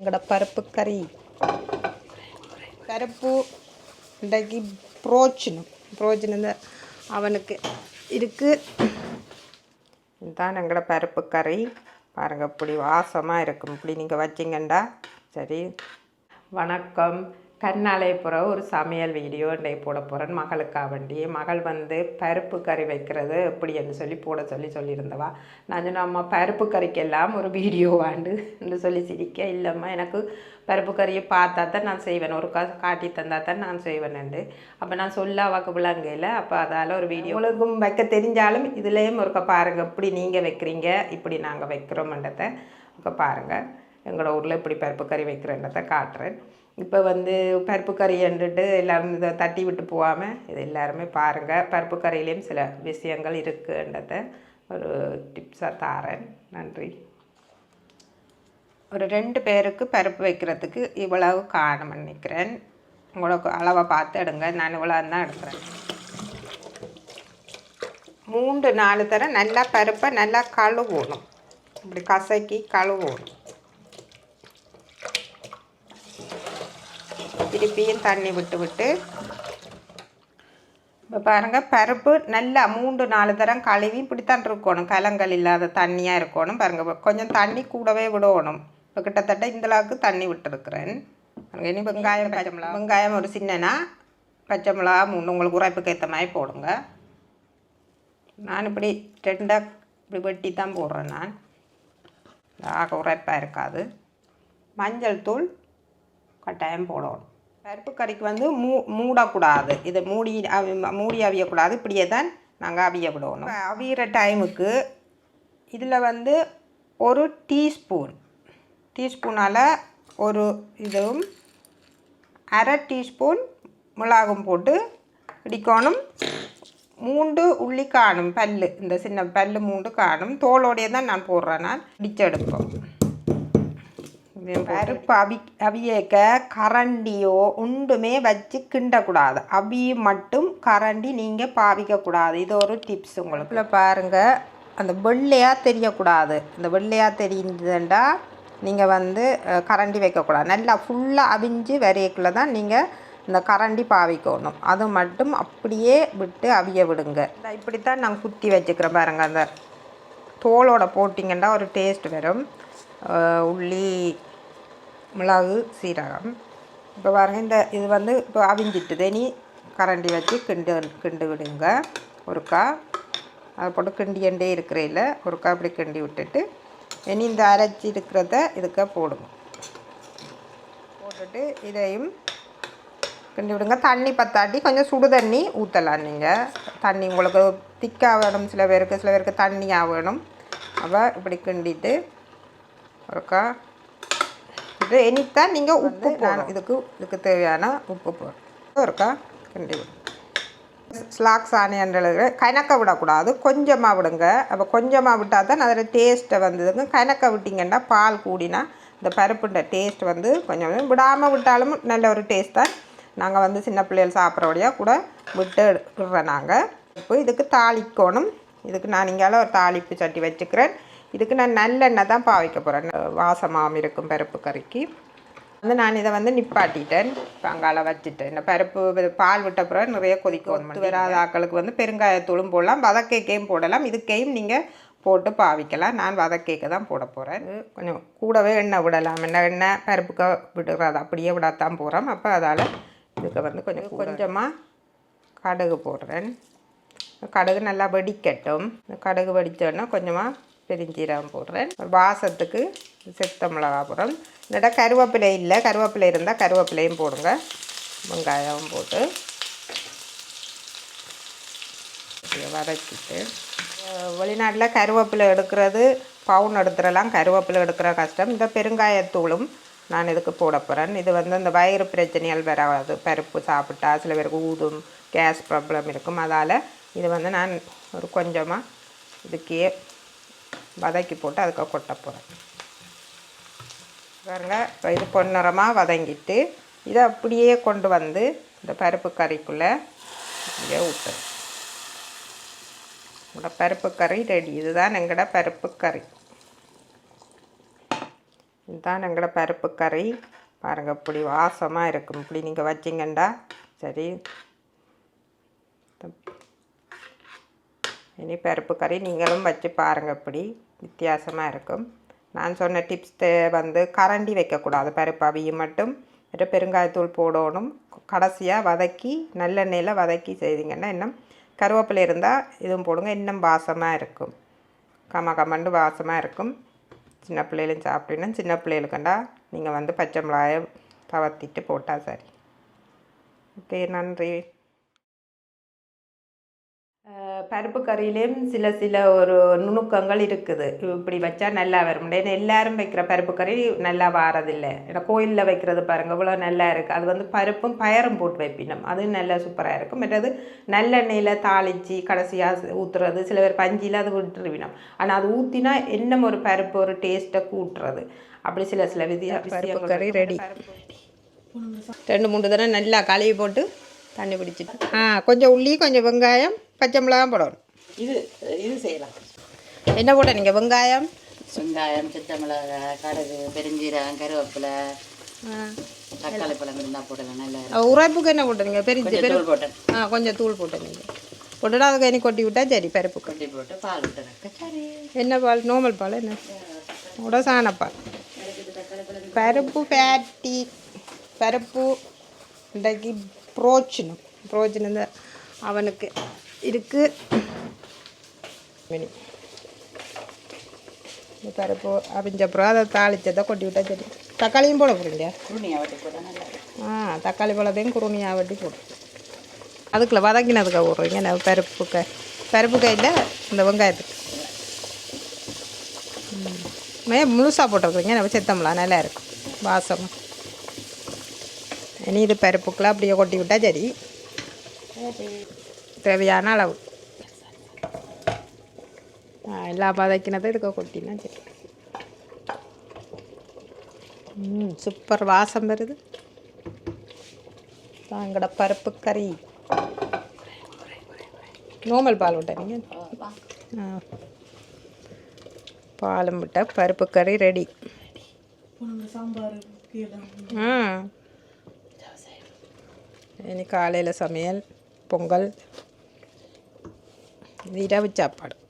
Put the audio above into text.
எங்களோட பருப்பு கறி. பருப்பு இன்றைக்கு புரோச்சனம் புரோச்சினம் அவனுக்கு. இருக்குது இதுதான் எங்களோட பருப்பு கறி. பாருங்கள் இப்படி வாசமாக இருக்கும். இப்படி நீங்கள் வச்சிங்கண்டா. சரி. வணக்கம். கர்நாலயப்புறம் ஒரு சமையல் வீடியோ இன்றைய போட போகிறேன் மகளுக்காக வண்டி. மகள் வந்து பருப்பு கறி வைக்கிறது எப்படின்னு சொல்லி போட சொல்லி சொல்லியிருந்தவா. நான் சொன்ன அம்மா பருப்பு கறிக்கெல்லாம் ஒரு வீடியோ வாண்டு என்று சொல்லி சிரிக்க இல்லைம்மா எனக்கு பருப்பு கறியை பார்த்தா தான் நான் செய்வேன். ஒரு கா காட்டி தந்தால் தான் நான் செய்வேன்ண்டு அப்போ நான் சொல்ல அவக்கு விளங்கையில் அப்போ அதால் ஒரு வீடியோ உங்களுக்கும் வைக்க தெரிஞ்சாலும் இதுலேயும் ஒருக்க பாருங்கள் இப்படி நீங்கள் வைக்கிறீங்க? இப்படி நாங்கள் வைக்கிறோம்ன்றதை ஒருக்க பாருங்கள் எங்களோட ஊரில் இப்படி பருப்பு கறி வைக்கிறேன்றதை காட்டுறேன். இப்போ வந்து பருப்பு கறி எல்லோரும் எல்லாரும் இதை தட்டி விட்டு போகாமல் இது எல்லாருமே பாருங்கள் பருப்பு கறியிலையும் சில விஷயங்கள் இருக்குன்றத ஒரு டிப்ஸாக தாரேன். நன்றி. ஒரு ரெண்டு பேருக்கு பருப்பு வைக்கிறதுக்கு இவ்வளவு காரணம் நினைக்கிறேன். உங்களுக்கு அளவை பார்த்து எடுங்க. நான் இவ்வளோ தான் எடுக்கிறேன். மூன்று நாலு தரம் நல்லா பருப்பை நல்லா கழுவணும். இப்படி கசக்கி கழுவணும். திருப்பியும் தண்ணி விட்டு விட்டு. இப்போ பாருங்கள் பருப்பு நல்லா மூன்று நாலு தரம் கழுவி இப்படித்தான் இருக்கணும். கலங்கள் இல்லாத தண்ணியாக இருக்கணும். பாருங்கள் கொஞ்சம் தண்ணி கூடவே விடணும். இப்போ கிட்டத்தட்ட இந்த அளவுக்கு தண்ணி விட்டுருக்குறேன். இனி வெங்காயம் பச்சை மிளகா. வெங்காயம் ஒரு சின்னனா பச்சை மிளகா மூணு. உங்களுக்கு உரைப்புக்கு ஏற்ற மாதிரி போடுங்க. நான் இப்படி ரெண்டாக இப்படி வெட்டி தான் போடுறேன் நான். ஆக உரைப்பாக இருக்காது. மஞ்சள் தூள் கட்டாயம் போடணும். பருப்பு கறிக்கு வந்து மூ மூடக்கூடாது. இதை மூடி அவி மூடி அவியக்கூடாது. இப்படியே தான் நாங்கள் அவிய விடணும் அவியிற டைமுக்கு இதில் வந்து ஒரு டீஸ்பூன். டீஸ்பூனால் ஒரு இதுவும் அரை டீஸ்பூன் மிளகும் போட்டு இடிக்கணும் மூண்டு உள்ளி காணும் பல் இந்த சின்ன பல் மூண்டு காணும். தோலோடையே தான் நான் போடுறேன் நான். இடிச்செடுப்போம் பருப்பு அவி அவியக்க கரண்டியோ ஒன்றுமே வச்சு கிண்டக்கூடாது. அவி மட்டும் கரண்டி நீங்கள் பாவிக்கக்கூடாது. இது ஒரு டிப்ஸ் உங்களுக்கு. பாருங்கள் அந்த வெள்ளையாக தெரியக்கூடாது. இந்த வெள்ளையாக தெரியுதுண்டா நீங்கள் வந்து கரண்டி வைக்கக்கூடாது. நல்லா ஃபுல்லாக அவிஞ்சு வரையக்குள்ள தான் நீங்கள் இந்த கரண்டி பாவிக்கணும். அது மட்டும் அப்படியே விட்டு அவிய விடுங்க. இப்படித்தான் நான் குத்தி வச்சுக்கிறேன் பாருங்கள் அந்த தோலோட போட்டிங்கன்னா ஒரு டேஸ்ட் வரும். உள்ளி மிளகு சீரகம். இப்போ பாருங்கள் இந்த இது வந்து இப்போ அவிஞ்சிட்டுது. இனி கரண்டி வச்சு கிண்டு கிண்டு விடுங்க. ஒருக்கா அதை போட்டு கிண்டியண்டே இருக்கிறையில் ஒருக்கா அப்படி கிண்டி விட்டுட்டு இனி இந்த அரைச்சி இருக்கிறத இதுக்க போடுங்க. போட்டுட்டு இதையும் கிண்டி விடுங்க. தண்ணி பத்தாட்டி கொஞ்சம் சுடு தண்ணி ஊற்றலாம் நீங்கள் தண்ணி உங்களுக்கு திக்காக வேணும் சில பேருக்கு சில பேருக்கு தண்ணியாக வேணும். அப்போ இப்படி கிண்டிட்டு ஒருக்கா இது இனித்தான் நீங்கள் உப்பு போடணும். இதுக்கு இதுக்கு தேவையான உப்பு போடணும். ஒருக்கா கிண்டி விடுங்க ஸ்லாக்ஸ் ஆனியன்றது கணக்க விடக்கூடாது. கொஞ்சமாக விடுங்க. அப்போ கொஞ்சமாக விட்டால் தான் அதில் டேஸ்ட்டை வந்ததுங்க. கணக்க விட்டிங்கன்னா பால் கூடினா இந்த பருப்புன்ற டேஸ்ட் வந்து கொஞ்சம் விடாமல் விட்டாலும் நல்ல ஒரு டேஸ்ட் தான். நாங்கள் வந்து சின்ன பிள்ளைகள் சாப்பிட்றபடியாக கூட விட்டு விடுறோம் நாங்கள் இப்போ இதுக்கு தாளிக்கணும். இதுக்கு நான் இங்கால ஒரு தாளிப்பு சட்டி வச்சுக்கிறேன். இதுக்கு நான் நல்லெண்ணெய் தான் பாவிக்க போகிறேன் வாசமாகவும் இருக்கும் பருப்பு கறிக்கு. வந்து நான் இதை வந்து நிப்பாட்டிட்டேன். பங்கால வச்சுட்டேன். இந்த பருப்பு பால் விட்ட பிறகு நிறைய கொதிக்கணும் வராத ஆக்களுக்கு வந்து பெருங்காயத்தூளும் போடலாம். வதக்கேக்கையும் போடலாம். இதுக்கையும் நீங்கள் போட்டு பாவிக்கலாம். நான் வதக்கேக்க தான் போட போகிறேன் கொஞ்சம் கூடவே எண்ணெய் விடலாம். என்ன எண்ணெய் பருப்புக்கு விடுறது அப்படியே விடத்தான் போகிறோம் அப்போ அதால் இதுக்கு வந்து கொஞ்சம் கொஞ்சமாக கடுகு போடுறேன். கடுகு நல்லா வெடிக்கட்டும். கடுகு வெடித்தோன்னா கொஞ்சமாக பெருஞ்சீரகம் போடுறேன். ஒரு வாசத்துக்கு செத்த மிளகா போடுறோம் இல்லைடா கருவேப்பிலை இல்லை. கருவேப்பிலை இருந்தால் கருவேப்பிலையும் போடுங்க. வெங்காயம் போட்டு வதக்கிட்டு வெளிநாட்டில் கருவேப்பிலை எடுக்கிறது பவுன் எடுத்துடலாம் கருவேப்பிலை எடுக்கிற கஷ்டம். இந்த பெருங்காயத்தூளும் நான் இதுக்கு போட போகிறேன் இது வந்து இந்த வயிறு பிரச்சனைகள் வராது. பருப்பு சாப்பிட்டா சில பேருக்கு ஊதும் கேஸ் ப்ராப்ளம் இருக்கும். அதால் இது வந்து நான் ஒரு கொஞ்சமாக இதுக்கே வதக்கி போட்டு அதுக்கு கொட்ட போகிறேன் பாருங்க இப்போ இது பொன்னிறமாக வதங்கிட்டு இதை அப்படியே கொண்டு வந்து இந்த பருப்பு கறிக்குள்ளே இங்கே ஊற்றுறேன் உங்களோட பருப்பு கறி ரெடி இதுதான் எங்களோட பருப்பு கறி. இதுதான் எங்களோட பருப்பு கறி. பாருங்கள் இப்படி வாசமாக இருக்கும். இப்படி நீங்கள் வச்சிங்கண்டா சரி. இனி பருப்பு கறி நீங்களும் வச்சு பாருங்கள் இப்படி. வித்தியாசமாக இருக்கும். நான் சொன்ன டிப்ஸ் வந்து கரண்டி வைக்கக்கூடாது. பருப்பு அவியும் மட்டும். மற்ற பெருங்காயத்தூள் போடணும். கடைசியாக வதக்கி நல்லெண்ணெயில் வதக்கி செய்தீங்கன்னா இன்னும் கருவேப்பிலை இருந்தால் இதுவும் போடுங்க. இன்னும் வாசமாக இருக்கும். கம கமண்டு வாசமாக இருக்கும். சின்ன பிள்ளைகளும் சாப்பிட்டீங்கன்னா சின்ன பிள்ளைகளுக்குண்டா நீங்கள் வந்து பச்சை மிளகாயை தவத்திட்டு போட்டால் சரி. ஓகே நன்றி. பருப்பு கறியிலையும் சில சில ஒரு நுணுக்கங்கள் இருக்குது. இப்படி வச்சா நல்லா வரும். ஏன்னா எல்லாரும் வைக்கிற பருப்பு கறி நல்லா வாரதில்லை. ஏன்னா கோயிலில் வைக்கிறது பாருங்க இவ்வளோ நல்லா இருக்குது அது வந்து பருப்பும் பயரும் போட்டு வைப்பினோம். அது நல்லா சூப்பராக இருக்கும். மற்றது நல்லெண்ணெயில் தாளித்து கடைசியாக ஊற்றுறது சில பேர் பஞ்சியில் அது விட்டுருவினோம். ஆனால் அது ஊற்றினா என்ன ஒரு பருப்பு ஒரு டேஸ்ட்டை கூட்டுறது. அப்படி சில சில விதியா பருப்பு கறி ரெடி ரெண்டு மூணு தடவை நல்லா கழுவி போட்டு தண்ணி பிடிச்சிட்டு. ஆ கொஞ்சம் உள்ளி கொஞ்சம் வெங்காயம் பச்சை மிளகாய் போடணும். இது இது செய்யலாம். என்ன போட்ட நீங்கள் வெங்காயம்? வெங்காயம் சித்த மிளகாய் கடுகு பெருஞ்சீரகம் கருவேப்பிலை தக்காளி பழம் இருந்தால் போடலாம் நல்லா உரைப்புக்கு என்ன போட்டுறீங்க பெரிய கொஞ்சம் பெரு தூள் போட்டேன். ஆ கொஞ்சம் தூள் போட்டு நீங்கள் போட்டுட்டு அதுக்கு இனி கொட்டி விட்டா சரி பருப்பு கொட்டி போட்டு பால் விட்டுறேன் சரி என்ன பால்? நார்மல் பால் என்ன? உட சாணப்பால் பருப்பு ஃபேட்டி பருப்பு இன்றைக்கு புரோச்சனம் தான் அவனுக்கு. இருக்கு. மினி இந்த பருப்பு அவிஞ்ச அப்புறம் அதை தாளிச்சதை கொட்டி விட்டா சரி. தக்காளியும் போட இருக்கும். ஆ தக்காளி பழத்தையும் குருணியாக வட்டி போடும். அதுக்குள்ள வதக்கினதுக்கு விட்றீங்க நான் பருப்பு க பருப்பு கையில் இந்த வெங்காயத்துக்கு. ம். முழுசாக போட்டிருக்கீங்க நம்ம செத்தம்லாம் நல்லா இருக்கும். வாசம். இனி இது பருப்புக்குள்ள அப்படியே கொட்டி விட்டால் சரி. தேவையான அளவு. எல்லா எல்லாம் வதக்கினதை இதுக்கு கொட்டினா சரி. ம் சூப்பர் வாசம் வருது. எங்களோட பருப்பு கறி. நோமல் பால் விட்ட நீங்கள் பாலும் விட்டால் பருப்பு கறி ரெடி இனி காலையில் சமையல் பொங்கல். നീരാവിച്ചാപ്പാട്.